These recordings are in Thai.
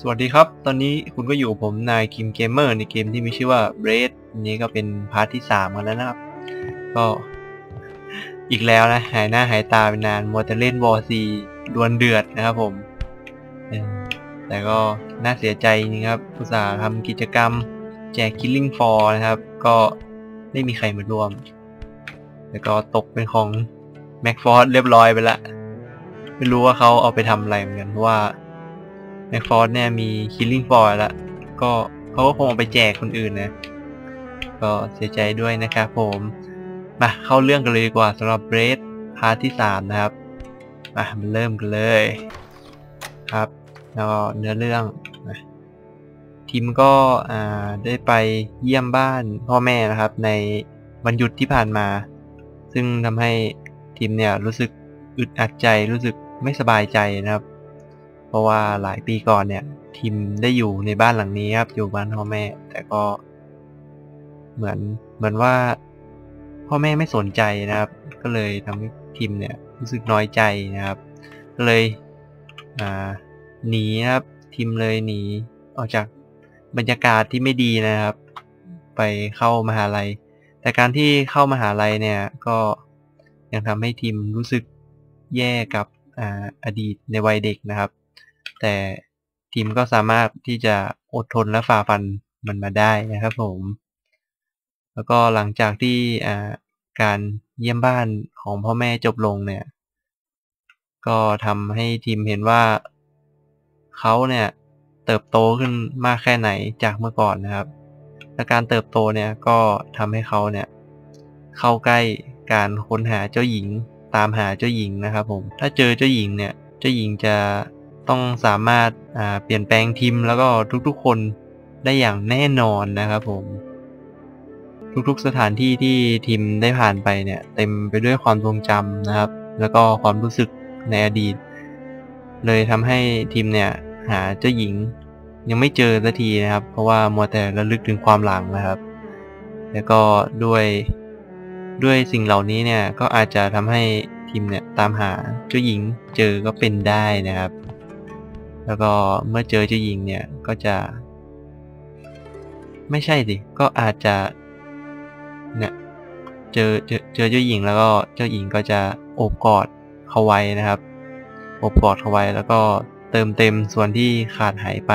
สวัสดีครับ ตอนนี้คุณก็อยู่ผมนายคิมเกมเมอร์ในเกมที่มีชื่อว่า Red นี้ก็เป็นพาร์ทที่3กันแล้วนะครับ ก็อีกแล้วนะ หายหน้าหายตาไปนานมัวแต่เล่นวอร์ซีดวลเดือดนะครับผม แต่ก็น่าเสียใจจริงครับอุตส่าห์ทำกิจกรรมแจก Killing f o r นะครับ ก็ไม่มีใครมาร่วม แล้วก็ตกเป็นของแม็กฟอร์ดเรียบร้อยไปละ ไม่รู้ว่าเขาเอาไปทำอะไรเหมือนกันเพราะว่า แม็กฟอร์ดเนี่ยมี Killing f o r แล้ว ก็เขาก็คงเอาไปแจกคนอื่นนะ ก็เสียใจด้วยนะครับผม มาเข้าเรื่องกันเลยดีกว่าสำหรับเบรดพาร์ทที่ 3 นะครับ มามันเริ่มกันเลยครับแล้วก็เนื้อเรื่องนะทีมก็อ่าได้ไปเยี่ยมบ้านพ่อแม่นะครับ ในวันหยุดที่ผ่านมา ซึ่งทำให้ทีมเนี่ยรู้สึกอึดอัดใจรู้สึกไม่สบายใจนะครับ เพราะว่าหลายปีก่อนเนี่ย ทีมได้อยู่ในบ้านหลังนี้ครับ อยู่บ้านพ่อแม่ แต่ก็ เหมือนเหมือนว่า พ่อแม่ไม่สนใจนะครับ ก็เลยทำให้ทีมเนี่ย รู้สึกน้อยใจนะครับ ก็เลยอ่าหนีครับ ทีมเลยหนีออกจากบรรยากาศที่ไม่ดีนะครับ ไปเข้ามหาลัย แต่การที่เข้ามหาลัยเนี่ยก็ยังทำให้ทีมรู้สึกแย่กับออดีตในวัยเด็กนะครับ แต่ทีมก็สามารถที่จะอดทนและฝ่าฟันมันมาได้นะครับผม แล้วก็หลังจากที่การเยี่ยมบ้านของพ่อแม่จบลงเนี่ย ก็ทำให้ทีมเห็นว่าเขาเนี่ยเติบโตขึ้นมากแค่ไหนจากเมื่อก่อนนะครับและการเติบโตเนี่ยก็ทำให้เขาเนี่ยเข้าใกล้การค้นหาเจ้าหญิงตามหาเจ้าหญิงนะครับผม ถ้าเจอเจ้าหญิงเนี่ย เจ้าหญิงจะ ต้องสามารถเปลี่ยนแปลงทีมแล้วก็ทุกๆคนได้อย่างแน่นอนนะครับผม ทุกๆสถานที่ที่ทีมได้ผ่านไปเนี่ย เต็มไปด้วยความทรงจำนะครับ แล้วก็ความรู้สึกในอดีต เลยทำให้ทีมเนี่ยหาเจ้าหญิงยังไม่เจอสักทีนะครับ เพราะว่ามัวแต่ระลึกถึงความหลังนะครับ แล้วก็ด้วยด้วยสิ่งเหล่านี้เนี่ยก็อาจจะทำให้ทีมเนี่ยตามหาเจ้าหญิงเจอก็เป็นได้นะครับ แล้วก็เมื่อเจอเจ้าหญิงเนี่ยก็จะ ไม่ใช่สิก็อาจจะเนี่ยเจอเจอเจอเจ้าหญิงแล้วก็เจ้าหญิงก็จะโอบกอดเขาไว้นะครับโอบกอดเขาไว้แล้วก็เติมเต็มส่วนที่ขาดหายไป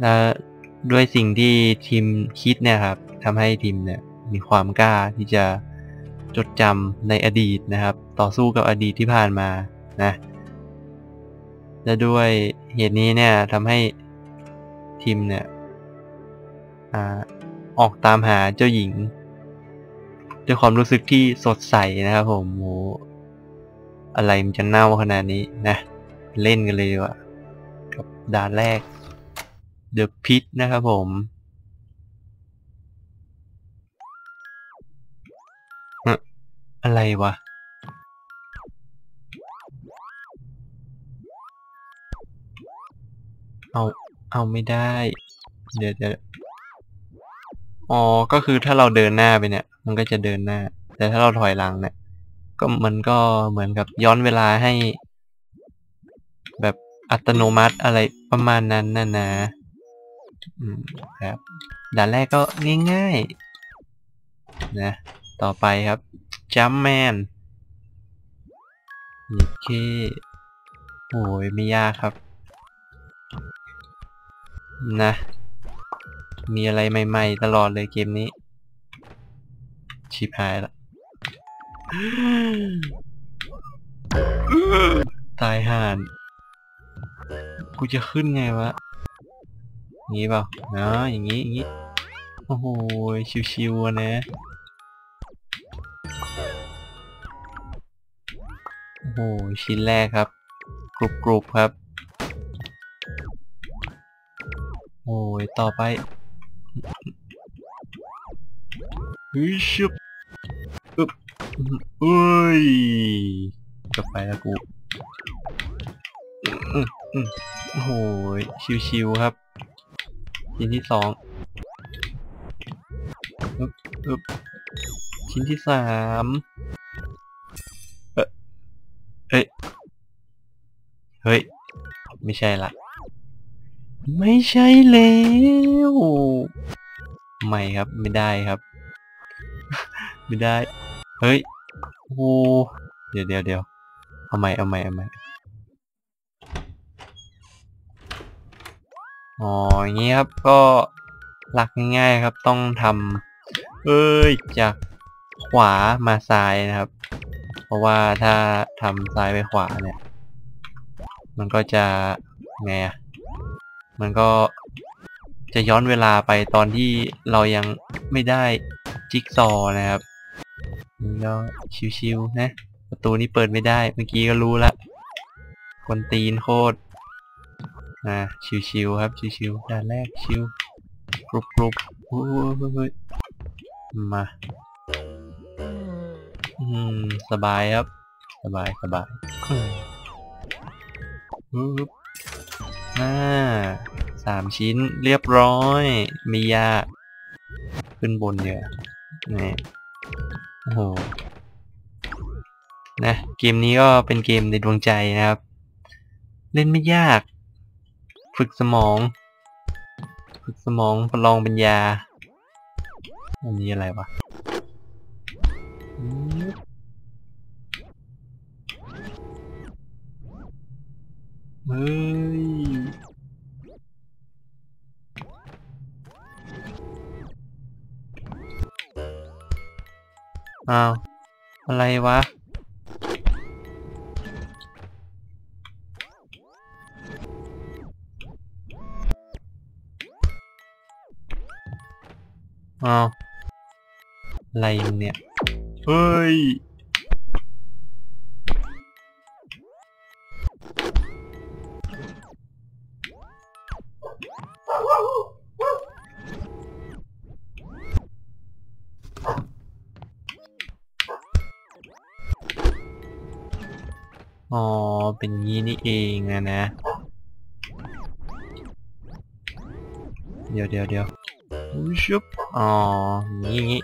และด้วยสิ่งที่ทีมคิดเนี่ยครับทำให้ทีมเนี่ยมีความกล้าที่จะจดจำในอดีตนะครับ ต่อสู้กับอดีตที่ผ่านมานะ และด้วยเหตุนี้เนี่ยทำให้ทีมเนี่ยออกตามหาเจ้าหญิงด้วยความรู้สึกที่สดใสนะครับผมโหอะไรมันจะเน่าขนาดนี้นะ เล่นกันเลยดีกว่ะกับด่านแรก The Pit นะครับผมอะไรวะ เอา เอาไม่ได้ เดี๋ยวเดี๋ยวอ๋อ ก็คือถ้าเราเดินหน้าไปเนี่ย มันก็จะเดินหน้า แต่ถ้าเราถอยหลังเนี่ย ก็มันก็เหมือนกับย้อนเวลาให้ แบบอัตโนมัติอะไรประมาณนั้นนะนะ อืมครับ ด่านแรกก็ง่ายๆ นะ ต่อไปครับ Jumpman โอเค โอ้ยไม่ยากครับ นะ มีอะไรใหม่ ๆ ตลอดเลยเกมนี้ ชิบหายละ ตายห่าน กูจะขึ้นไงวะอย่างงี้เปล่าเนาะอย่างงี้ อย่างงี้ โอ้โห ชิวๆนะโอ้โหชิ้นแรกครับ กรุบกรุบครับ โอ้ยต่อไปเฮ้ยชุบอึบเอ้ยจะไปแล้วกูโอ้โหชิวๆครับชิ้นที่สองอึบอึบชิ้นที่สามเออเอ้ยเฮ้ย ไม่ใช่ละ ไม่ใช่แล้วไม่ครับไม่ได้ครับ ไม่ได้ เฮ้ยโอ้เดี๋ยวเดี๋ยวเดี๋ยวเอาใหม่เอาใหม่เอาใหม่อ๋ออย่างนี้ครับก็หลักง่ายๆครับต้องทำเอ้ยจากขวามาซ้ายนะครับ เพราะว่าถ้าทำซ้ายไปขวาเนี่ย มันก็จะไงอะ มันก็จะย้อนเวลาไปตอนที่เรายังไม่ได้จิ๊กซอนะครับนี่ก็ชิวๆนะ ประตูนี้เปิดไม่ได้ เมื่อกี้ก็รู้ละคนตีนโคตรอ่าชิวๆครับชิวๆด่านแรกชิวกรุบกรุบมาอืมสบายครับ สบายสบายปึ๊บ อ่าสามชิ้นเรียบร้อย ไม่ยาก ขึ้นบนเยอะนี่โอ้โหนะเกมนี้ก็เป็นเกมในดวงใจนะครับ เล่นไม่ยาก ฝึกสมอง ฝึกสมองประลองปัญญาอันนี้อะไรวะเฮ้ อ้าว อะไรวะ อ้าว อะไรเนี่ย เฮ้ย เป็นงี้นี่เองนะนะ เดี๋ยวเดี๋ยวเดี๋ยวชุบอ๋องี้งี้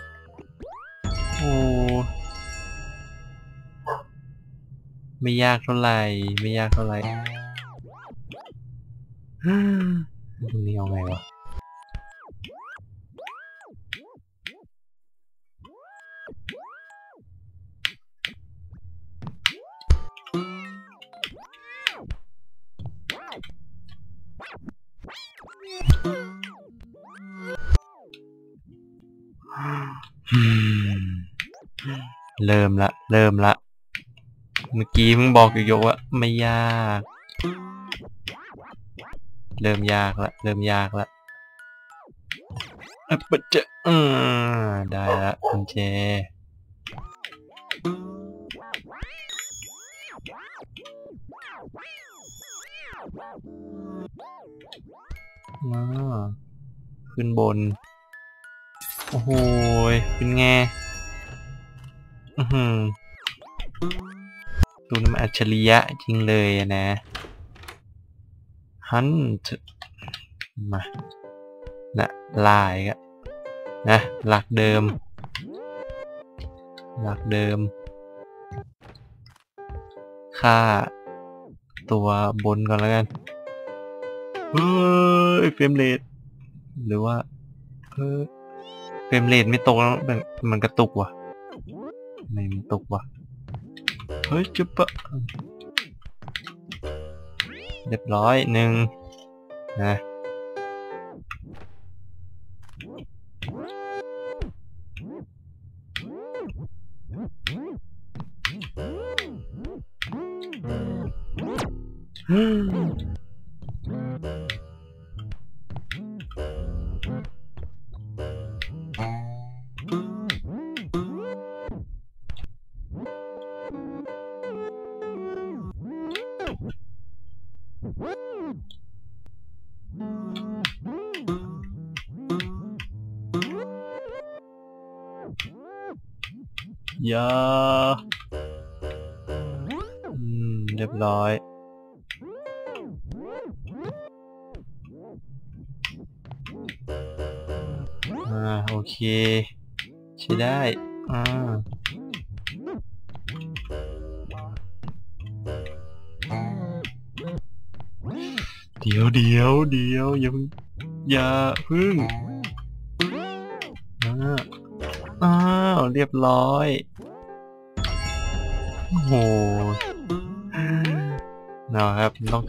โอ้ไม่ยากเท่าไหร่ไม่ยากเท่าไหร่ตรงนี้เอาไงวะ เริ่มละ เริ่มละ เมื่อกี้มึงบอกอยู่ๆว่าไม่ยาก เริ่มยากละ เริ่มยากละอะปะเจอืมได้ละคุณเจมาขึ้นบน โอ้โห เป็นไง อือหือดูนี่มันอัจฉริยะจริงเลยนะฮันต์มานะลายก็นะหลักเดิม หลักเดิม ค่าตัวบนก่อนแล้วกันเฮ้ยเฟรมเรทหรือว่าเออเฟรมเรทไม่ตกแล้วมันมันกระตุกว่ะ ไม่มันตกว่ะเฮ้ยจุ๊บปะเรียบร้อยหนึ่งนะย อ่าโอเค ใช้ได้ อ่าเดี๋ยวเดี๋ยวเดี๋ยวอย่าพิ่งอย่าพึ่งอ่าอ้าวเรียบร้อย โอ้โหเนาะครับต้อง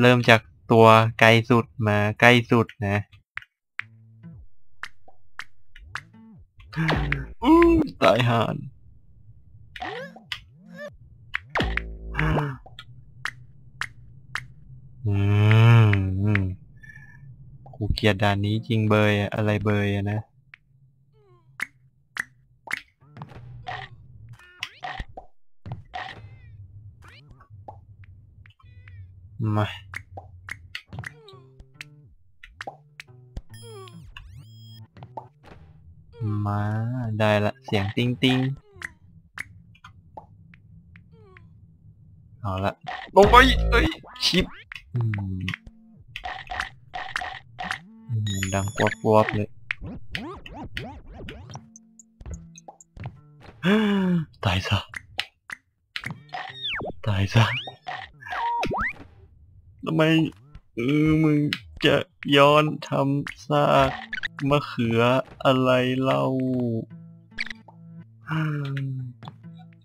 เริ่มจากตัวไกลสุดมาใกล้สุดนะ อู้ตายห่านอืมกูเกียดด่านนี้จริงเบยอะอะไรเบยอะนะ มา ได้ละ เสียงติ้งติ้งเอาละลงไปเอ้ย ชิปอืมอืมดังกวบกวบเลย ตายซะ ตายซะทำไมเออมึงจะย้อนทำซากมะเขืออะไรเล่า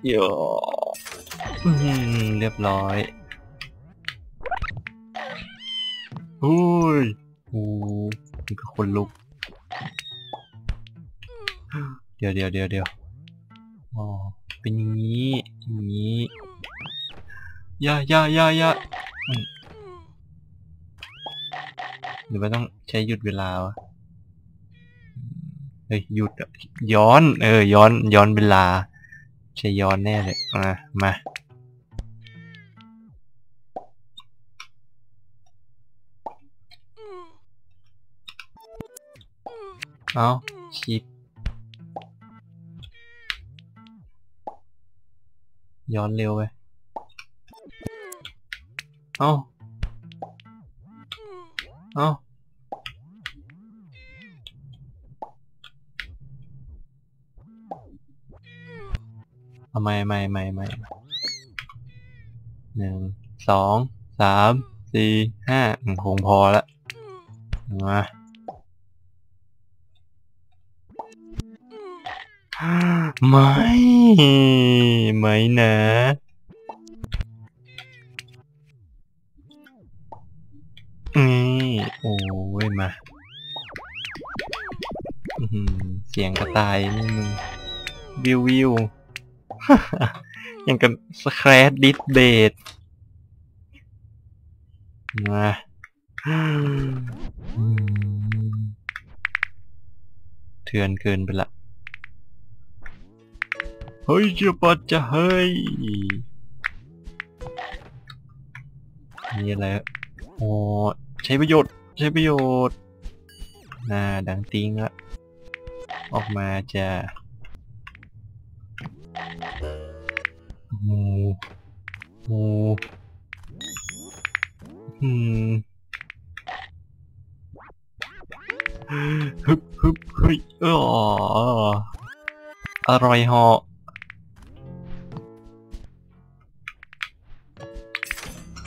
เยวอื้อหือเรียบร้อยอุ้ยโอ้นี่ก็คนลุก เดี๋ยวเดี๋ยวเดี๋ยวเดี๋ยวอ๋อ เป็นอย่างนี้อย่างนี้ย่าย่าย่าย่าหรือว่าต้องใช้หยุดเวลาวะ เฮ้ยหยุดย้อน เออ ย้อน ย้อนเวลา ใช่ย้อนแน่เลยอะมาเอาชิปย้อนเร็วไป เอาเอา เอาไม่ไม่ไม่ไม่หนึ่งสองสามสี่ห้าคงพอละมาไม่ไม่นะนี่โอ้ยมาเสียงกระต่ายนี่มึงวิววิว อยังกับสแครดดิสเบดมาอืมเถื่อนเกินไปละ เฮ้ยเจะปัดจะเฮ้ยนี่อะไรอะโอ้ใช้ประโยชน์ ใช้ประโยชน์ น่า ดังติงละ ออกมาจะ มูหมูอืมฮึบฮึบเฮ้ยเอออร่อยเหาะ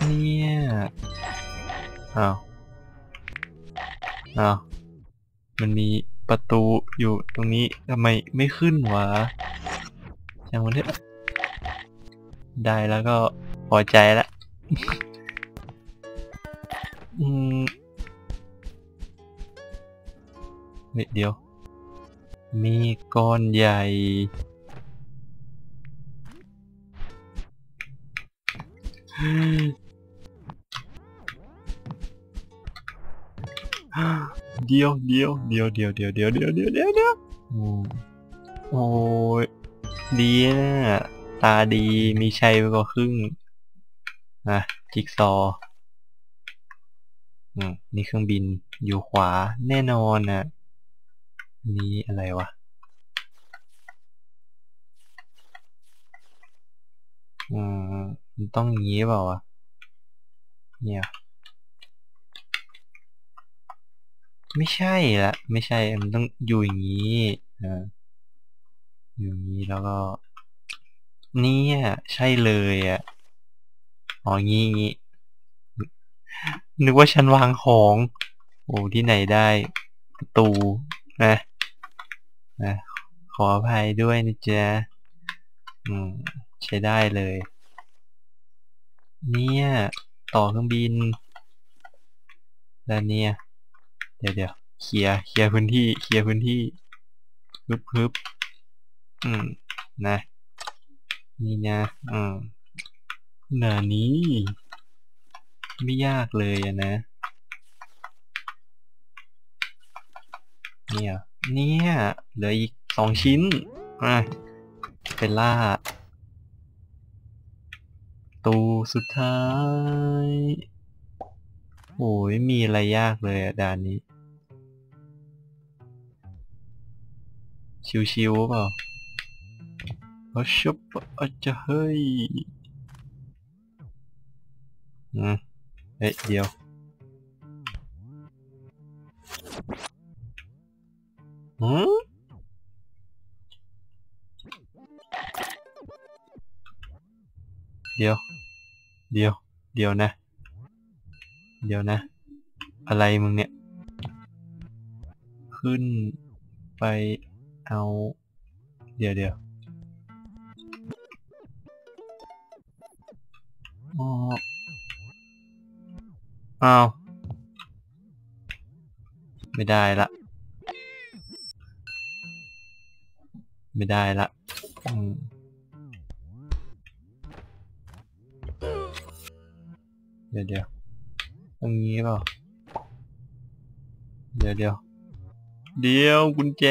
เนี่ยอ้าวอ้าวมันมีประตูอยู่ตรงนี้ทำไมไม่ขึ้นวะช่างมันเถอะ ได้แล้วก็พอใจละอืมเดี๋ยว มีก้อนใหญ่ เดียวเดียวเดียวเดียวเดียวเดียวเดียวเดียวเดียวเดียวโอ้ยดีนะ ตาดีมีชัยไปกว่าครึ่งนะจิกซออืมนี่เครื่องบินอยู่ขวาแน่นอนน่ะ นี่อะไรวะอืมต้องยี้เปล่าวะเนี่ยไม่ใช่ละไม่ใช่มันต้องอยู่อย่างนี้เอออยู่อย่างนี้แล้วก็ เนี่ย ใช่เลยอะอ๋องี้งี้นึกว่าฉันวางของ โอ้ที่ไหนได้ประตูนะนะขออภัยด้วยนะจ๊ะอืมใช้ได้เลย เนี่ย ต่อเครื่องบิน แล้วเนี่ย เดี๋ยวเดี๋ยวเคลียร์เคลียร์พื้นที่เคลียร์พื้นที่ฮึบฮึบอืมนะ นี่นะอืมหนานี้ ไม่ยากเลยอะนะ เนี่ย เนี่ย เหลืออีกสองชิ้น อะเป็นล่า ตูสุดท้าย โอ้ยมีอะไรยากเลยอะด่านนี้ ชิวๆเปล่า А що б отягай? М, е, діл. М? Діл. Діл. เดียวเดียวเดียวนะ เดียวนะ อะไรมึงเนี่ย ขึ้นไปเอา เดี๋ยวเดี๋ยว อ๋ออ้าวไม่ได้ละ ไม่ได้ละเดี๋ยวเดี๋ยวตรงนี้เปล่าเดี๋ยวเดี๋ยวเดี๋ยวกุญแจ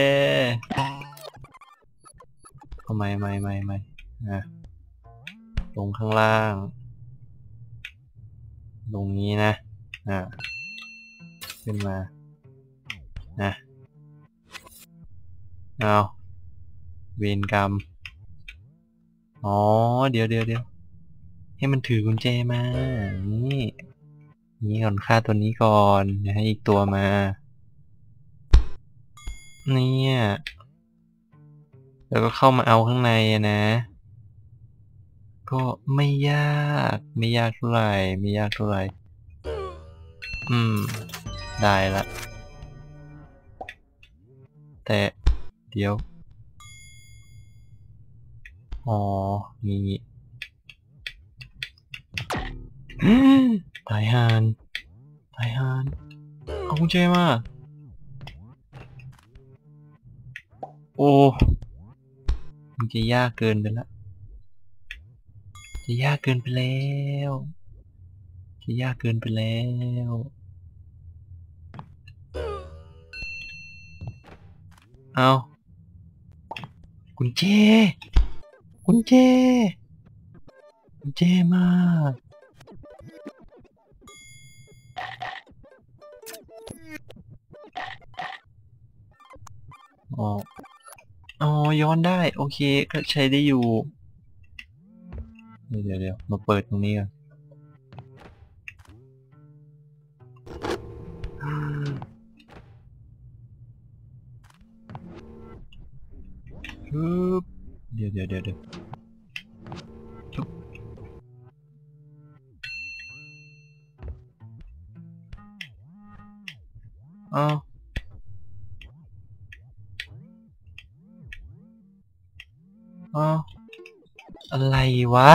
ทำไมไม่ไม่ไม่อะลงข้างล่าง ตรงนี้นะ อ่า ขึ้นมา นะ เอาเวรกรรม อ๋อ เดี๋ยวเดี๋ยวเดี๋ยวให้มันถือกุญแจมา นี่ นี่ก่อนฆ่าตัวนี้ก่อนอย่าให้อีกตัวมา เนี่ย แล้วก็เข้ามาเอาข้างในนะ ก็ไม่ยาก ไม่ยากเท่าไหร่ไม่ยากเท่าไหร่อืม ได้ละ แต่เดี๋ยว อ๋อ นี่ตายหานตายหานเอากุญแจมา โอ้ มันจะยากเกินไปละ จะยากเกินไปแล้ว จะยากเกินไปแล้ว เอากุญแจ กุญแจ กุญแจมาอ๋อ อ๋อ ย้อนได้ โอเค ก็ใช้ได้อยู่ เดี๋ยวเดี๋ยวเดี๋ยวมาเปิดตรงนี้ก่อนฮึบเดี๋ยวเดี๋ยวเดี๋ยวเดี๋ยวชุบอ้าวอ้าว อะไรวะ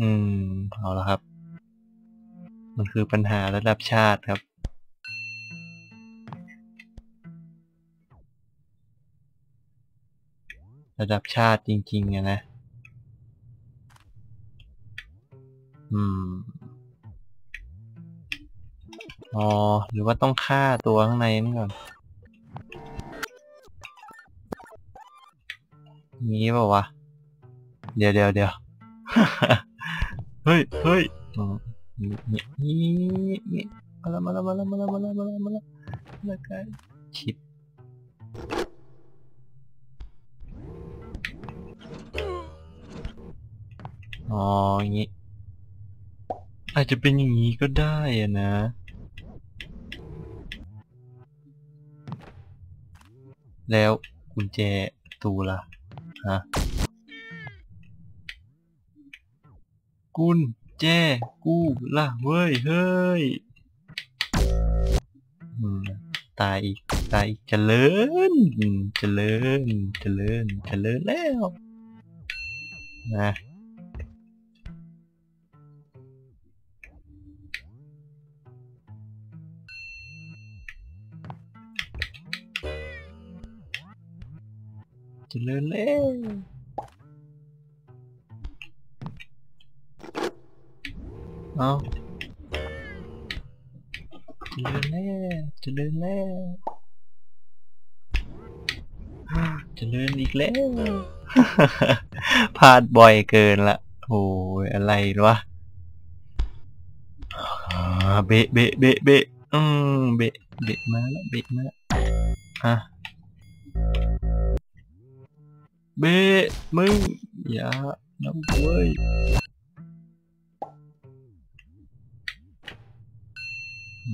อืม เอาละครับ มันคือปัญหาระดับชาติครับ ระดับชาติจริงๆอะนะ อืม อ๋อ หรือว่าต้องฆ่าตัวข้างในนั่นก่อนงี้เปล่าวะ เดี๋ยวเดี๋ยวเดี๋ยวเฮ้ยเฮ้ยอ๋อนี่นี่นี่นี่มาแล้วมาแล้วมาแล้วมาแล้วมาแล้วมาแล้วมาแล้วมาแล้วชิปอ๋ออย่างงี้อาจจะเป็นอย่างนี้ก็ได้อะนะแล้วกุญแจตูละฮะ กุญแจกูล่ะเว้ย เฮ้ยตายอีกตายอีกเจริญเจริญเจริญเจริญแล้วนะเจริญแล้ว เอาเจริญแล้วจะเจริญแล้วจะเจริญอีกแล้วพลาดบ่อยเกินละโอ้ยอะไรวะเบะเบะเบะเบะอืมเบะเบะมาแล้วเบะมาแล้วอะเบะมึงอย่าน้ำเว้ย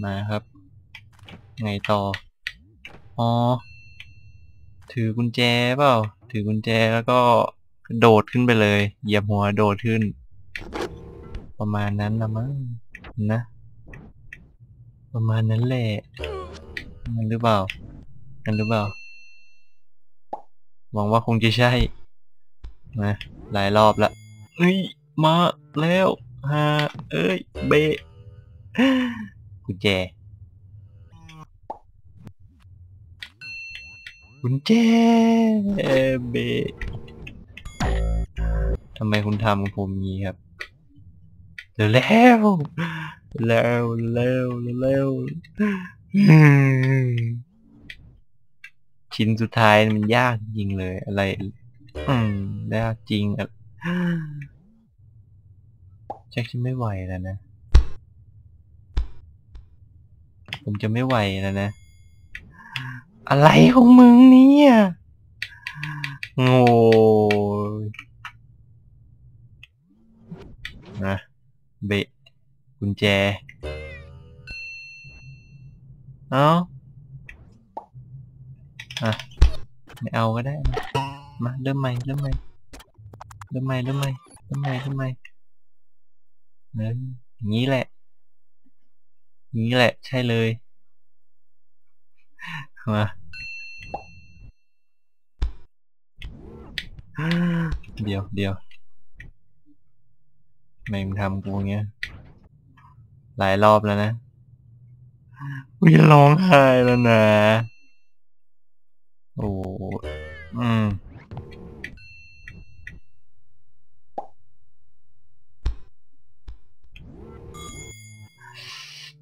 มาครับ ไงต่อ อ๋อ ถือกุญแจเปล่า ถือกุญแจแล้วก็โดดขึ้นไปเลย เหยียบหัวโดดขึ้น ประมาณนั้นละมั้งนะ ประมาณนั้นแหละมันหรือเปล่านั่นหรือเปล่า หวังว่าคงจะใช่นะหลายรอบละเฮ้ย มาแล้วฮาเอ้ย เบ กุญแจ กุญแจเบทำไมคุณทำกับผมงี้ครับเร็วแล้วเร็วเร็วเร็วชิ้นสุดท้ายมันยากจริงเลย อะไร อืมยากจริงอะชักจะไม่ไหวแล้วนะ ผมจะไม่ไหวแล้วนะ อะไรของมึงเนี่ยโง่นะเบะกุญแจ เอาอะ ไม่เอาก็ได้ มาเริ่มใหม่เริ่มใหม่เริ่มใหม่เริ่มใหม่เริ่มใหม่เริ่มใหม่เออย่างนี้แหละ นี้แหละ ใช่เลยมาเดี๋ยวเดี๋ยวทำไมมึงทำกูเงี้ย หลายรอบแล้วนะกูจะร้องไห้แล้วนะ โอ้อืม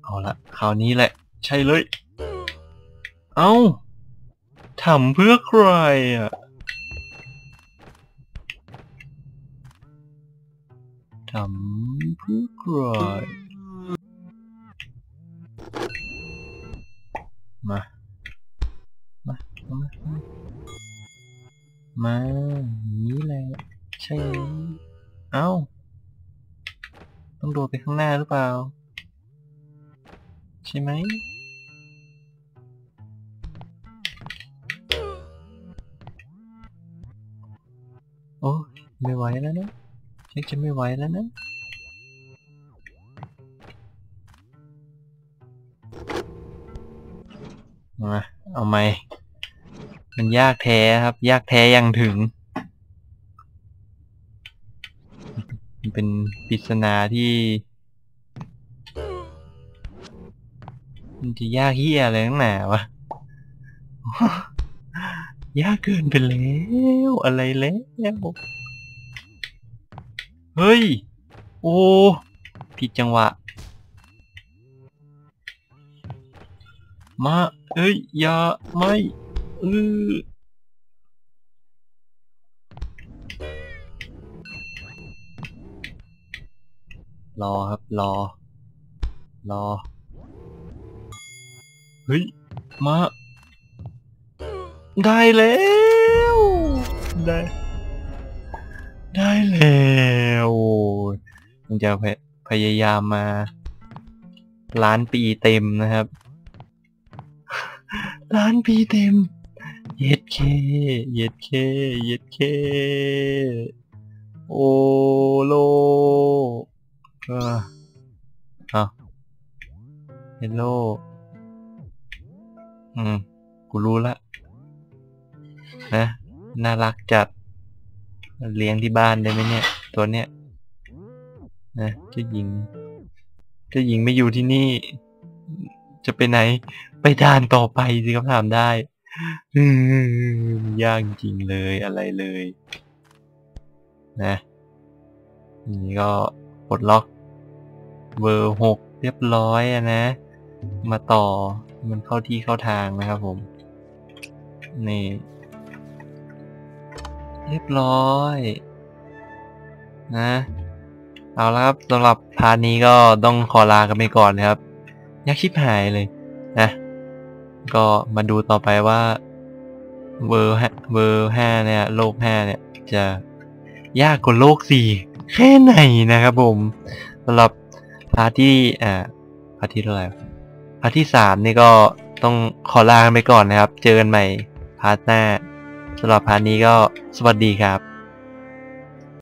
เอาละคราวนี้แหละ ใช่เลย เอ้าทำเพื่อใครอะทำเพื่อใคร มา มา มา มาอย่างนี้แหละ ใช่เลยเอ้า ต้องโดดไปข้างหน้าหรือเปล่า ใช่ไหมโอ้ไม่ไหวแล้วนะชักจะไม่ไหวแล้วนะมาเอาไหมมันยากแท้ครับ ยากแท้ยังถึง มันเป็นปริศนาที่ มันจะยากเฮียอะไรนักหนาวะ ยากเกินไปแล้วอะไรแล้ว เฮ้ย โอ้ผิดจังหวะ มาเอ้ย อย่า ไม่เออรอครับ รอ รอ เฮ้ย มา ได้แล้ว ได้ ได้แล้วมันจะพยพยายามมาล้านปีเต็มนะครับ ล้านปีเต็ม เย็ดเค เย็ดเค เย็ดเค โอโลออเอาเฮลโล อืม กูรู้ละ นะ น่ารักจัด เลี้ยงที่บ้านได้ไหมเนี่ย ตัวเนี้ย นะเจ้าหญิง เจ้าหญิงไม่อยู่ที่นี่ จะไปไหน ไปด่านต่อไปสิครับถามได้อยากจริงเลยอะไรเลย นะนี่ก็ปลดล็อกเบอร์หกเรียบร้อยอะนะ มาต่อมันเข้าที่เข้าทางนะครับผม นี่ เรียบร้อย นะ เอาละครับสำหรับพาร์ทนี้ก็ต้องขอลากันไปก่อนนะครับยักชิบหายเลย นะ ก็มาดูต่อไปว่าเวอร์ห้าเวอร์ห้าเนี่ย โลกห้าเนี่ย จะยากกว่าโลกสี่แค่ไหนนะครับผมสำหรับพาร์ทที่อ่าพาร์ทที่เท่าไหร่ พาร์ทที่สามนี่ก็ต้องขอลาไปก่อนนะครับ เจอกันใหม่พาร์ทหน้าสำหรับพาร์ทนี้ก็สวัสดีครับ